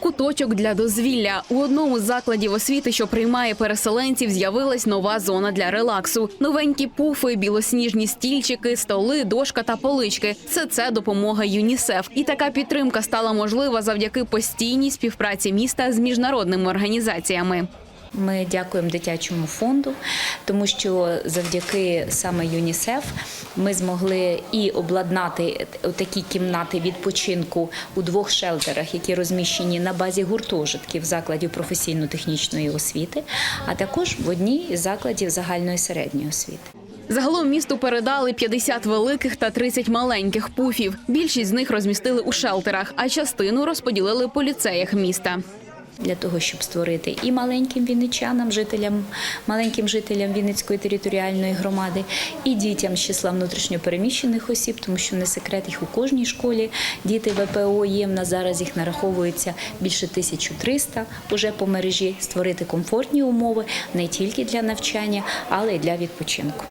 Куточок для дозвілля у одному з закладів освіти, що приймає переселенців, з'явилась нова зона для релаксу. Новенькі пуфи, білосніжні стільчики, столи, дошка та полички. Все це допомога ЮНІСЕФ. І така підтримка стала можлива завдяки постійній співпраці міста з міжнародними організаціями. Ми дякуємо дитячому фонду, тому що завдяки саме ЮНІСЕФ ми змогли і обладнати такі кімнати відпочинку у двох шелтерах, які розміщені на базі гуртожитків закладів професійно-технічної освіти, а також в одній із закладів загальної середньої освіти. Загалом місту передали 50 великих та 30 маленьких пуфів. Більшість з них розмістили у шелтерах, а частину розподілили по ліцеях міста. Для того, щоб створити і маленьким вінничанам, жителям, маленьким жителям Вінницької територіальної громади, і дітям з числа внутрішньопереміщених осіб, тому що не секрет їх у кожній школі. Діти ВПО є. В нас зараз їх нараховується більше 1300 уже по мережі. Створити комфортні умови не тільки для навчання, але й для відпочинку.